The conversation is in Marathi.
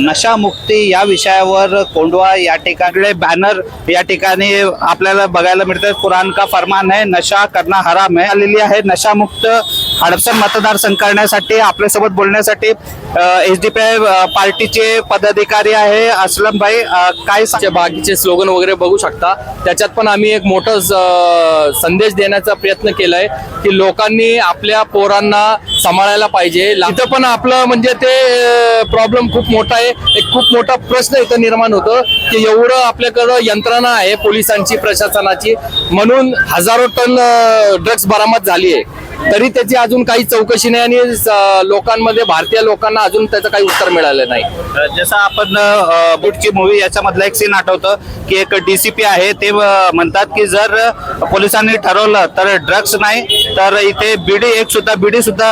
नशामुक्ती या विषयावर कोंडवा या ठिकाणी बॅनर या ठिकाणी आपल्याला बघायला मिळतात कुरान का फरमान आहे नशा करणं हराम आहे आलेली आहे नशामुक्त हडपसर मतदारसंघ करण्यासाठी आपल्यासोबत बोलण्यासाठी एच डी पी आय पार्टीचे पदाधिकारी आहे असलम भाई काय बाकीचे स्लोगन वगैरे बघू शकता. त्याच्यात पण आम्ही एक मोठं संदेश देण्याचा प्रयत्न केलाय की लोकांनी आपल्या पोरांना सांभाळायला पाहिजे. इथं पण आपलं म्हणजे ते प्रॉब्लेम खूप मोठा आहे. एक खूप मोठा प्रश्न इथं निर्माण होतो की एवढं आपल्याकडं यंत्रणा आहे पोलिसांची प्रशासनाची. म्हणून हजारो टन ड्रग्ज बरामद झाली आहे. तरी त्याची अजून काही चौकशी नाही आणि लोकांमध्ये भारतीय लोकांना अजून त्याचं काही उत्तर मिळालं नाही. जसं आपण बुटची मूवी याच्यामधलं एक सीन आठवतं की एक डीसीपी आहे ते म्हणतात की जर पोलिसांनी ठरवलं तर ड्रग्स नाही तर इथे बीडी एक सुद्धा बीडी सुद्धा